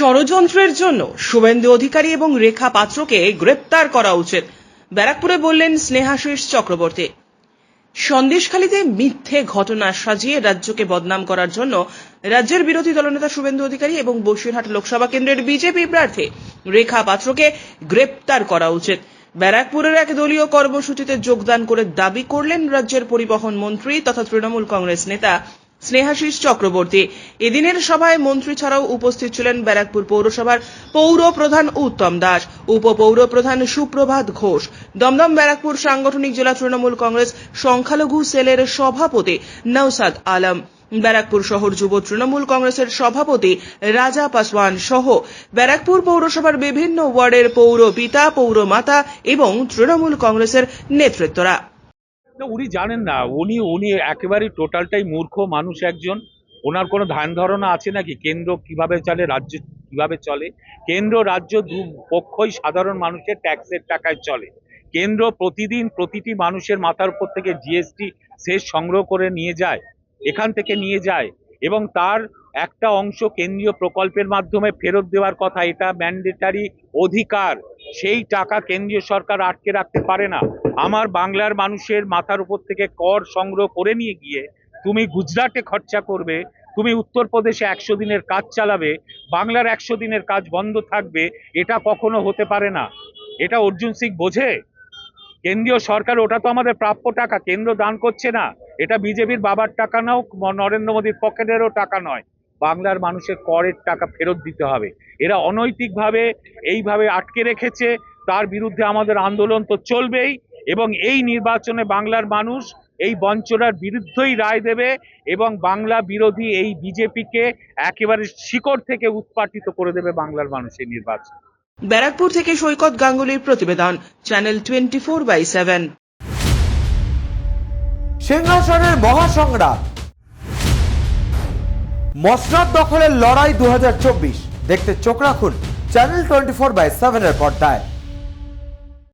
ষড়যন্ত্রের জন্য শুভেন্দু অধিকারী এবং রেখা পাত্রকে গ্রেপ্তার করা উচিত। ব্যারাকপুরে বললেন স্নেহাশিস চক্রবর্তী। সন্দেশখালীতে মিথ্যে ঘটনা সাজিয়ে রাজ্যকে বদনাম করার জন্য রাজ্যের বিরোধী দলনেতা শুভেন্দু অধিকারী এবং বসিরহাট লোকসভা কেন্দ্রের বিজেপি প্রার্থী রেখা পাত্রকে গ্রেপ্তার করা উচিত। ব্যারাকপুরের এক দলীয় কর্মসূচিতে যোগদান করে দাবি করলেন রাজ্যের পরিবহন মন্ত্রী তথা তৃণমূল কংগ্রেস নেতা স্নেহাশিস চক্রবর্তী। এদিনের সভায় মন্ত্রী ছাড়াও উপস্থিত ছিলেন ব্যারাকপুর পৌরসভার পৌর প্রধান উত্তম দাস উপপৌর প্রধান সুপ্রভাত ঘোষ। দমদম ব্যারাকপুর সাংগঠনিক জেলা তৃণমূল কংগ্রেস সংখ্যালঘু সেলের সভাপতি নৌসাদ আলম। ব্যারাকপুর শহর যুব তৃণমূল কংগ্রেসের সভাপতি রাজা পাসওয়ান সহ ব্যারাকপুর পৌরসভার বিভিন্ন ওয়ার্ডের পৌর পিতা পৌর মাতা এবং তৃণমূল কংগ্রেসের নেতৃত্বরা। না, উনি জানেন না। উনি উনি একেবারেই টোটালটাই মূর্খ মানুষ একজন। ওনার কোনো ধ্যান ধারণা আছে নাকি? কেন্দ্র কীভাবে চলে, রাজ্য কীভাবে চলে? কেন্দ্র, রাজ্য দু পক্ষই সাধারণ মানুষের ট্যাক্সের টাকায় চলে। কেন্দ্র প্রতিদিন প্রতিটি মানুষের মাথার উপর থেকে জিএসটি শেষ সংগ্রহ করে নিয়ে যায়, এখান থেকে নিয়ে যায় এবং তার একটা অংশ কেন্দ্রীয় প্রকল্পের মাধ্যমে ফেরত দেওয়ার কথা, এটা ম্যান্ডেটারি অধিকার। সেই টাকা কেন্দ্রীয় সরকার আটকে রাখতে পারে না। আমার বাংলার মানুষের মাথার উপর থেকে কর সংগ্রহ করে নিয়ে গিয়ে তুমি গুজরাটে খরচা করবে, তুমি উত্তরপ্রদেশে একশো দিনের কাজ চালাবে, বাংলার একশো দিনের কাজ বন্ধ থাকবে, এটা কখনো হতে পারে না। এটা অর্জুন সিং বোঝে? কেন্দ্রীয় সরকার, ওটা তো আমাদের প্রাপ্য টাকা, কেন্দ্র দান করছে না। এটা বিজেপির বাবার টাকা নাও, নরেন্দ্র মোদীর পকেটেরও টাকা নয়। বাংলার মানুষের করের টাকা ফেরত দিতে হবে। এরা অনৈতিকভাবে এইভাবে আটকে রেখেছে তার বিরুদ্ধে আমাদের আন্দোলন তো চলবেই এবং এই নির্বাচনে বাংলার মানুষ এই বঞ্চনার বিরুদ্ধেই রায় দেবে এবং বাংলা বিরোধী এই বিজেপিকে একেবারে শিকড় থেকে উৎপাটিত করে দেবে বাংলার মানুষের নির্বাচন। ব্যারাকপুর থেকে সৈকত গাঙ্গুলির প্রতিবেদন channel twenty four by seven. সিংহাসনের মহাসংগ্রাম মসনাদ দখলের লড়াই দু হাজার চব্বিশ। দেখতে চোখ রাখুন চ্যানেল টোয়েন্টি ফোর বাই সেভেনের পর্দায়।